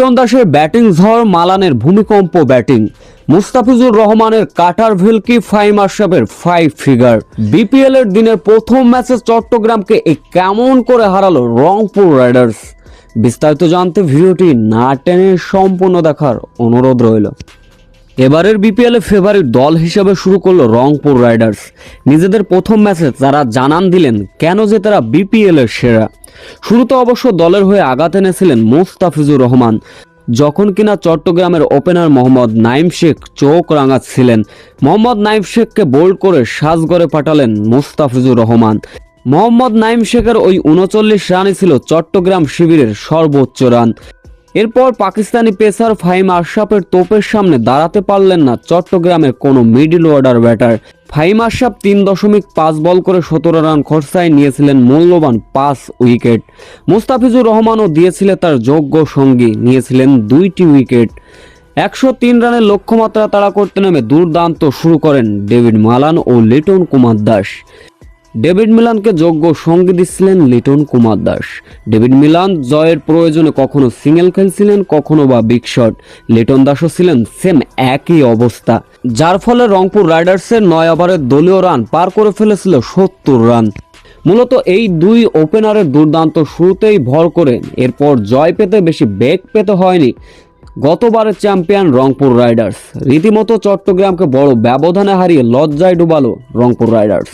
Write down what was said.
লিটন দাসের ব্যাটিং ঝড়, মালানের ভূমিকম্প ব্যাটিং। মুস্তাফিজুর রহমানের কাটার ভেলকি, ফাইম আশরাফের ফাইভ ফিগার বিপিএল এর দিনের প্রথম ম্যাচে চট্টগ্রামকে কেমন করে হারালো রংপুর রাইডার্স? বিস্তারিত জানতে ভিডিওটি না টেনে সম্পূর্ণ দেখার অনুরোধ রইল। এবারের বিপিএল ফেভারিট দল হিসেবে শুরু করল রংপুর রাইডার্স। নিজেদের প্রথম ম্যাচে তারা জানান দিলেন, কেন যে তারা বিপিএল এর সেরা? শুরুতে অবশ্য দলের হয়ে আঘাত এনেছিলেন মুস্তাফিজুর রহমান। যখন কিনা চট্টগ্রামের ওপেনার মোহাম্মদ নাইম শেখ চোখ রাঙাচ্ছিলেন মোহাম্মদ নাইম শেখকে বোল্ড করে সাজগড়ে পাঠালেন মুস্তাফিজুর রহমান। মোহাম্মদ নাইম শেখের ওই উনচল্লিশ রানই ছিল চট্টগ্রাম শিবিরের সর্বোচ্চ রান। এরপর পাকিস্তানি পেসার ফাহিম আশরাফের তোপের সামনে দাঁড়াতে পারলেন না চট্টগ্রামের কোনো middle order batter. Faheem Ashraf তিন দশমিক পাঁচ বল করে সতেরো রান খরচায় নিয়েছিলেন মূল্যবান পাঁচ উইকেট। মুস্তাফিজুর রহমানও দিয়েছিলেন তার যোগ্য সঙ্গী, নিয়েছিলেন দুইটি উইকেট। একশো তিন রানের লক্ষ্যমাত্রা তাড়া করতে নেমে দুর্দান্ত শুরু করেন ডেভিড মালান ও লিটন কুমার দাস। ডেভিড মিলানকে যোগ্য সঙ্গী দিচ্ছিলেন লিটন কুমার দাস। ডেভিড মিলান জয়ের প্রয়োজনে কখনো সিঙ্গেল খেলছিলেন, কখনো বা বিগ শট। লিটন দাসও ছিলেন সেম একই অবস্থা। যার ফলে রংপুর রাইডার্সের নয় ওভারের দলীয় রান পার করে ফেলেছিল সত্তর রান। মূলত এই দুই ওপেনারের দুর্দান্ত শুরুতেই ভর করে এরপর জয় পেতে বেশি বেগ পেতে হয়নি গতবারের চ্যাম্পিয়ন রংপুর রাইডার্স। রীতিমতো চট্টগ্রামকে বড় ব্যবধানে হারিয়ে লজ্জায় ডুবালো রংপুর রাইডার্স।